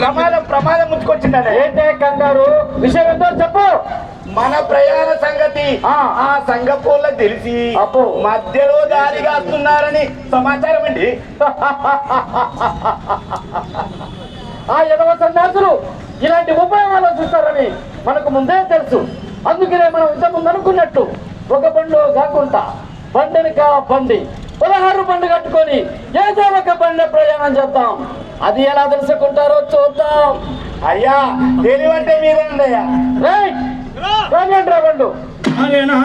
ప్రమాదం ప్రమాదం ముంచుకొచ్చిందండి ఏంటే కంగారు? విషయం ఎంతో చెప్పు. మన ప్రయాణ సంగతి ఆ. ఆ సంగపూర్లకు తెలిసి. మధ్యలో దారిగా వస్తున్నారని సమాచారం అండి. ఆ ఎదవ సన్యాసులు ఇలాంటి ఉపాయం ఆలోచిస్తారని మనకు ముందే తెలుసు. అందుకనే మనం ఇంతకుముందు అనుకున్నట్టు ఒక బండ్లో కాకుండా బండినిక బండి. పదహారు బండి కట్టుకొని ఏదో ఒక బండి ప్రయాణం చేద్దాం. అది ఎలా తెలుసుకుంటారో చూద్దాం. అయ్యా తెలివంటే మీరేనండి అయ్యా. రైట్ కానివ్వండి రా బండు. నా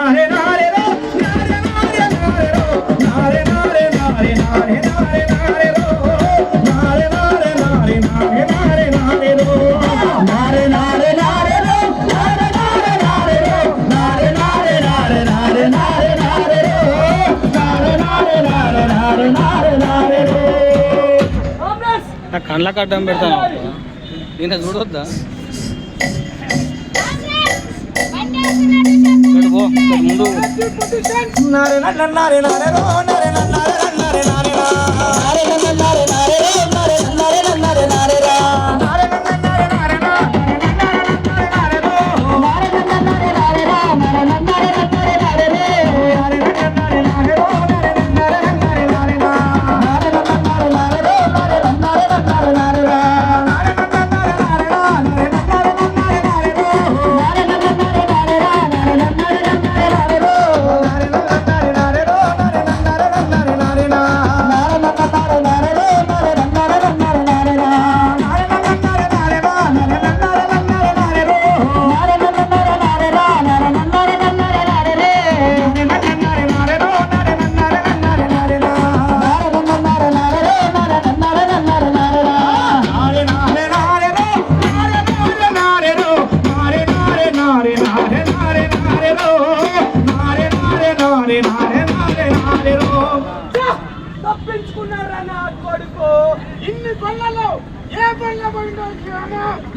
కండ్లకు అడ్డం పెడతాను నేను చూడొద్దా ఇక్కడ పో ఇక్కడ ముందు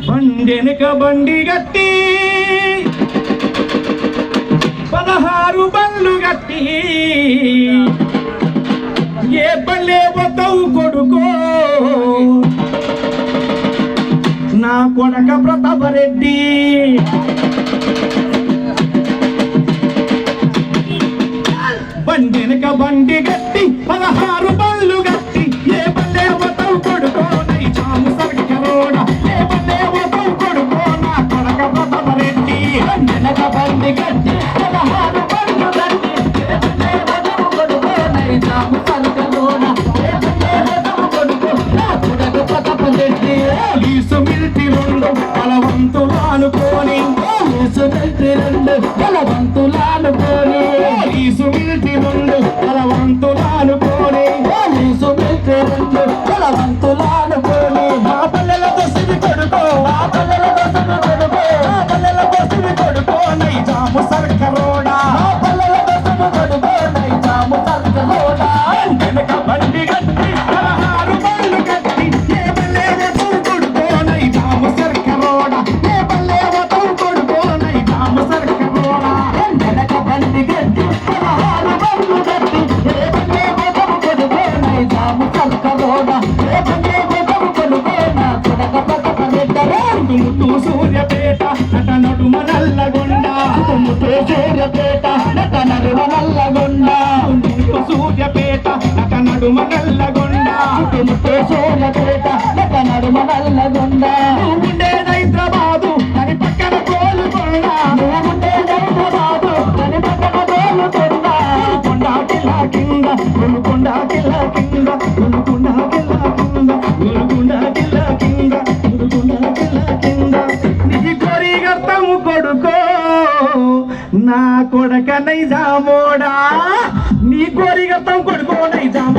బండెనక బండి గట్టి పదహారు బళ్ళు గట్టి. ఏ బళ్ళే పోతావు కొడుకో? నా కొడక ప్రతాపరెడ్డి. అనుకోని రెండు బలవంతులు అనుకోని పోలీసు మిలిటి రెండు బలవంతులు అనుకోని పోలీసు మిలిటి రెండు బలవంతులు తుమ్ముతూ సూర్యపేట నట నడుమ నల్లగొండ. తుమ్ముతూ సూర్యపేట నట నడుమ నల్లగొండ. తుమ్ముతూ సూర్యపేట నట నడుమ నల్లగొండ. తుమ్ముతూ సూర్యపేట నట నడుమ నల్లగొండ. జామోడా నీ కోరి కొడుకోనై జామ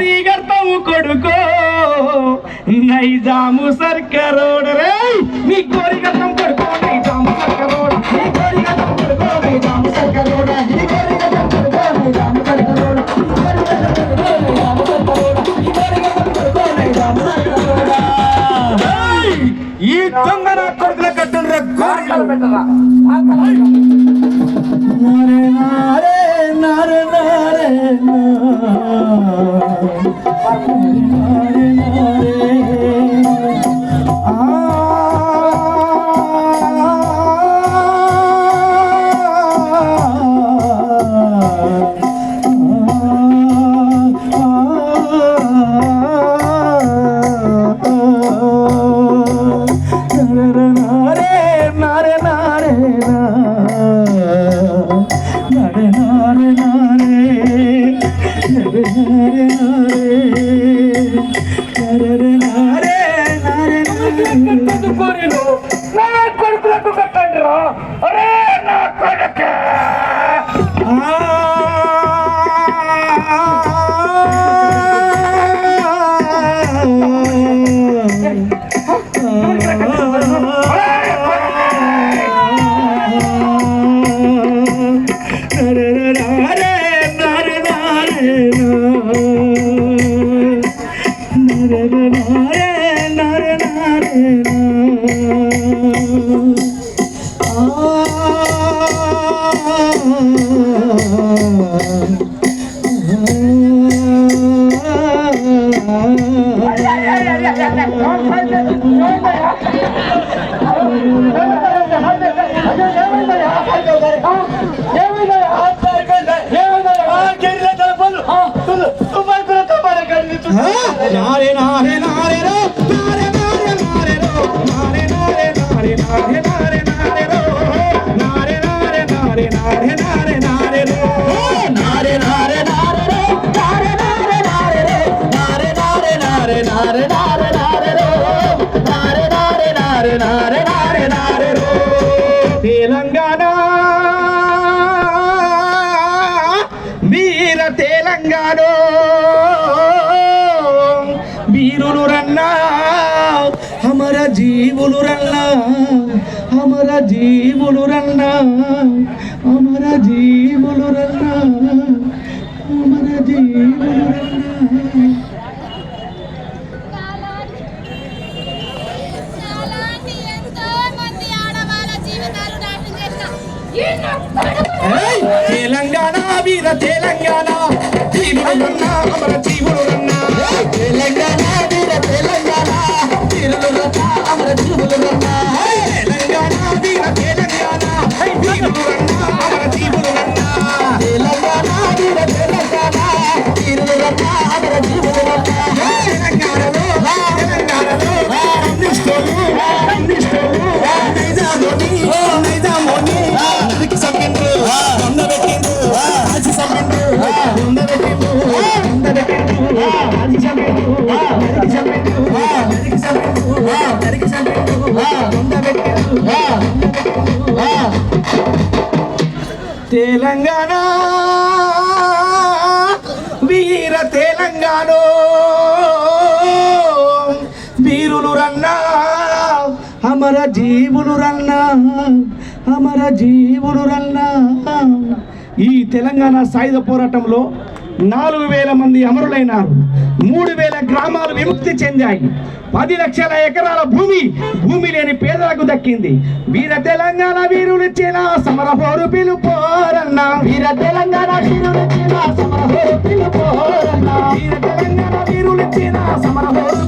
నైజామ కొడుకో నైజాము సర్కరోడ రే నీ కోరి ఈ దొంగ నా కొడుకుల కట్టిన నారే నారే నారే நடனார நார నారే నారే నారే రో నారే నారే నారే రో నారే నారే నారే నారే తెలంగాణ వీర తెలంగాణ వీరులు రన్నా అమర జీవులు రన్నా అమర జీవులు రన్నా అమర జీవులు రన్నా అమర జీవులు రన్నా వీర తెలంగాణ. జీవులు అమర తెలంగాణ. వీర తెలంగాణ. వీరులు రన్నా అమర జీవులు రన్నా అమర జీవులు రన్నా. ఈ తెలంగాణ సాయుధ పోరాటంలో నాలుగు వేల మంది అమరులైనారు. మూడు వేల గ్రామాలు విముక్తి చెందాయి. పది లక్షల ఎకరాల భూమి భూమి లేని పేదలకు దక్కింది. వీర తెలంగాణ వీరులు సమరహోరు పిలుపోరన్న వీర తెలంగాణ వీరులిచ్చిన సమరహోరు పిలుపోరన్న వీర తెలంగాణ వీరులిచ్చిన సమరహోరు పిలుపో